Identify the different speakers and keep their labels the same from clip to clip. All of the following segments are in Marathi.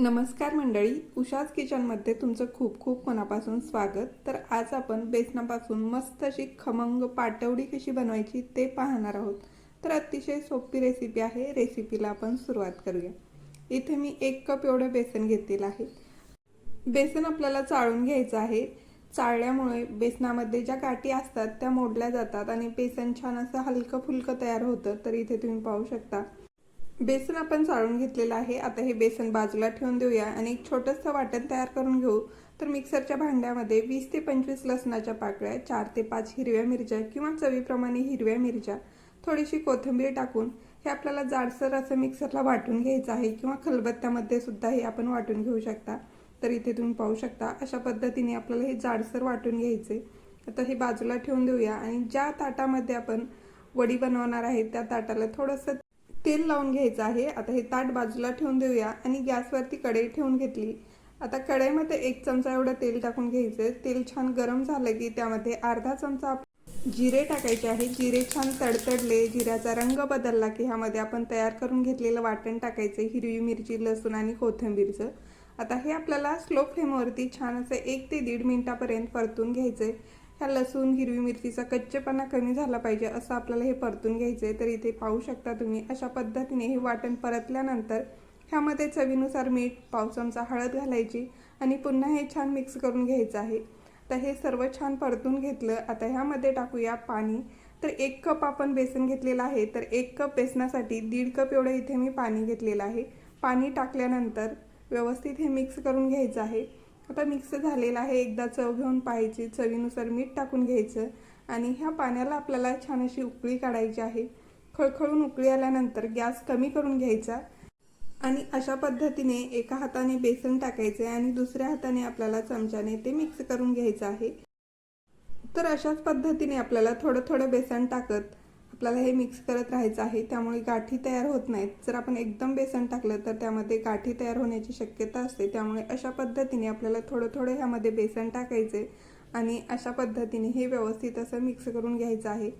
Speaker 1: नमस्कार मंडळी उषाच किचनमध्ये तुमचं खूप खूप मनापासून स्वागत. तर आज आपण बेसनापासून मस्त अशी खमंग पाटवडी कशी बनवायची ते पाहणार आहोत. तर अतिशय सोपी रेसिपी आहे रेसिपीला आपण सुरुवात करूया. इथे मी एक कप एवढं बेसन घेतलेलं आहे. बेसन आपल्याला चाळून घ्यायचं आहे. चाळल्यामुळे बेसनामध्ये ज्या गाठी असतात त्या मोडल्या जातात आणि बेसन छान असं हलकं फुलकं तयार होतं. तर इथे तुम्ही पाहू शकता बेसन आपण चाळून घेतलेलं आहे. आता हे बेसन बाजूला ठेवून देऊया आणि एक छोटंसं वाटण तयार करून घेऊ. तर मिक्सरच्या भांड्यामध्ये वीस ते पंचवीस लसणाच्या पाकळ्या चार ते पाच हिरव्या मिरच्या किंवा चवीप्रमाणे हिरव्या मिरच्या थोडीशी कोथिंबीर टाकून हे आपल्याला जाडसर असं मिक्सरला वाटून घ्यायचं आहे किंवा खलबत्त्यामध्ये सुद्धा हे आपण वाटून घेऊ शकता. तर इथे तुम्ही पाहू शकता अशा पद्धतीने आपल्याला हे जाडसर वाटून घ्यायचे. आता हे बाजूला ठेवून देऊया आणि ज्या ताटामध्ये आपण वडी बनवणार आहे त्या ताटाला थोडंसं तेल लावून घ्यायचं आहे. आता हे ताट बाजूला ठेवून देऊया आणि गॅसवरती कढई ठेवून घेतली. आता कढईमध्ये एक चमचा एवढं तेल टाकून घ्यायचं. तेल छान गरम झालं की त्यामध्ये अर्धा चमचा जिरे टाकायचे आहे. जिरे छान तडतडले जिऱ्याचा रंग बदलला की ह्यामध्ये आपण तयार करून घेतलेलं वाटण टाकायचं हिरवी मिरची लसूण आणि कोथिंबीरचं. आता हे आपल्याला स्लो फ्लेमवरती छान असं एक ते दीड मिनिटापर्यंत परतून घ्यायचं आहे ह्या लसूण हिरवी मिरचीचा कच्चेपणा कमी झाला पाहिजे असं आपल्याला हे परतून घ्यायचं आहे तर इथे पाहू शकता तुम्ही अशा पद्धतीने हे वाटण परतल्यानंतर ह्यामध्ये चवीनुसार मीठ पाव चमचा हळद घालायची आणि पुन्हा हे छान मिक्स करून घ्यायचं आहे. तर हे सर्व छान परतून घेतलं. आता ह्यामध्ये टाकूया पाणी. तर एक कप आपण बेसन घेतलेलं आहे. तर एक कप बेसनासाठी दीड कप एवढं इथे मी पाणी घेतलेलं आहे. पाणी टाकल्यानंतर व्यवस्थित हे मिक्स करून घ्यायचं आहे. आता मिक्स झालेलं आहे. एकदा चव घेऊन पाहायची. चवीनुसार मीठ टाकून घ्यायचं. आणि ह्या पाण्याला आपल्याला छान अशी उकळी काढायची आहे. खळखळून उकळी आल्यानंतर गॅस कमी करून घ्यायचा. आणि अशा पद्धतीने एका हाताने बेसन टाकायचे आणि दुसऱ्या हाताने आपल्याला चमच्याने ते मिक्स करून घ्यायचं आहे. तर अशाच पद्धतीने आपल्याला थोडं थोडं बेसन टाकत आपल्याला हे मिक्स करत राहायचं आहे त्यामुळे गाठी तयार होत नाहीत. जर आपण एकदम बेसन टाकलं तर त्यामध्ये गाठी तयार होण्याची शक्यता असते. त्यामुळे अशा पद्धतीने आपल्याला थोडं थोडं ह्यामध्ये बेसन टाकायचे आणि अशा पद्धतीने हे व्यवस्थित असं मिक्स करून घ्यायचं आहे.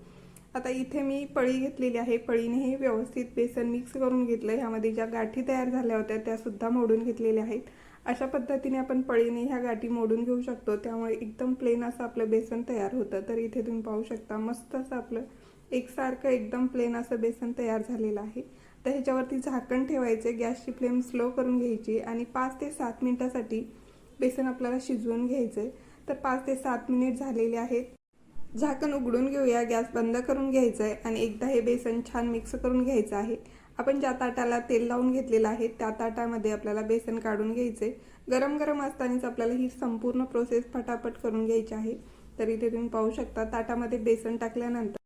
Speaker 1: आता इथे मी पळी घेतलेली आहे. पळीने हे व्यवस्थित बेसन मिक्स करून घेतलं ह्यामध्ये ज्या गाठी तयार झाल्या होत्या त्यासुद्धा मोडून घेतलेल्या आहेत. अशा पद्धतीने आपण पळीने ह्या गाठी मोडून घेऊ शकतो. त्यामुळे एकदम प्लेन असं आपलं बेसन तयार होतं. तर इथे तुम्ही पाहू शकता मस्त असं आपलं एकसारखं एकदम प्लेन असं बेसन तयार झालेलं आहे. तर ह्याच्यावरती झाकण ठेवायचे गॅसची फ्लेम स्लो करून घ्यायची आणि पाच ते सात मिनिटासाठी बेसन आपल्याला शिजवून घ्यायचं आहे तर पाच ते सात मिनिट झालेले आहेत. झाकण उघडून घेऊया गॅस बंद करून घ्यायचं आहे आणि एकदा हे बेसन छान मिक्स करून घ्यायचं आहे. आपण ज्या ताटाला तेल लावून घेतलेलं आहे त्या ताटामध्ये आपल्याला बेसन काढून घ्यायचे गरम गरम असतानाच आपल्याला ही संपूर्ण प्रोसेस फटाफट करून घ्यायची आहे. तर इथे तुम्ही पाहू शकता ताटामध्ये बेसन टाकल्यानंतर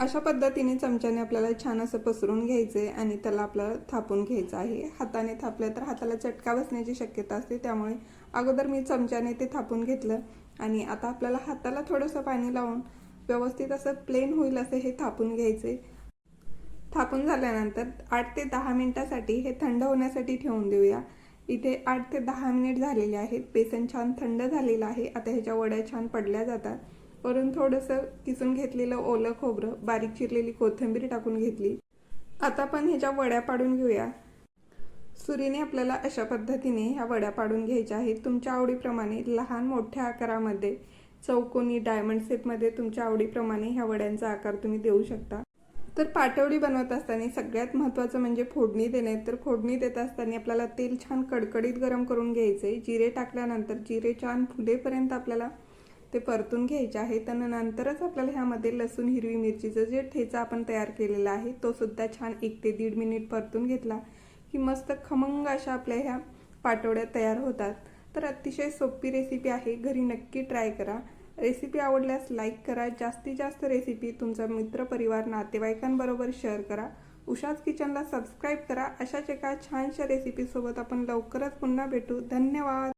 Speaker 1: अशा पद्धतीने चमच्याने आपल्याला छान असं पसरून घ्यायचं आहे आणि त्याला आपल्याला थापून घ्यायचं आहे. हाताने थापलं तर हाताला चटका बसण्याची शक्यता असते त्यामुळे अगोदर मी चमच्याने ते थापून घेतलं. आणि आता आपल्याला हाताला थोडंसं पाणी लावून व्यवस्थित असं प्लेन होईल असं हे थापून घ्यायचे थापून झाल्यानंतर आठ ते दहा मिनिटासाठी हे थंड होण्यासाठी ठेवून देऊया. इथे आठ ते दहा मिनिट झालेले आहेत. बेसन छान थंड झालेलं आहे. आता ह्याच्या वड्या छान पडल्या जातात. वरून थोडंसं किसून घेतलेलं ओलं खोबरं बारीक चिरलेली कोथिंबीर टाकून घेतली. आता पण ह्याच्या वड्या पाडून घेऊया. सुरीने आपल्याला अशा पद्धतीने ह्या वड्या पाडून घ्यायच्या आहेत. तुमच्या आवडीप्रमाणे लहान मोठ्या आकारामध्ये चौकोनी डायमंड शेपमध्ये तुमच्या आवडीप्रमाणे ह्या वड्यांचा आकार तुम्ही देऊ शकता. तर पाटवडी बनवत असताना सगळ्यात महत्त्वाचं म्हणजे फोडणी देणे. तर फोडणी देत असताना आपल्याला तेल छान कडकडीत गरम करून घ्यायचं. आहे जिरे टाकल्यानंतर जिरे छान फुलेपर्यंत आपल्याला ते परतून घ्यायचे आहे तर नंतरच आपल्याला ह्यामध्ये लसूण हिरवी मिरचीचं जे ठेचा आपण तयार केलेला आहे तो सुद्धा छान एक ते दीड मिनिट परतून घेतला. की मस्त खमंग अशा आपल्या ह्या पाटोड्या तयार होतात. तर अतिशय सोपी रेसिपी आहे. घरी नक्की ट्राय करा. रेसिपी आवडल्यास लाईक करा. जास्तीत जास्त रेसिपी तुमचा मित्रपरिवार नातेवाईकांबरोबर शेअर करा. उषाच किचनला सबस्क्राईब करा. अशाच एका छानशा रेसिपीसोबत आपण लवकरच पुन्हा भेटू. धन्यवाद!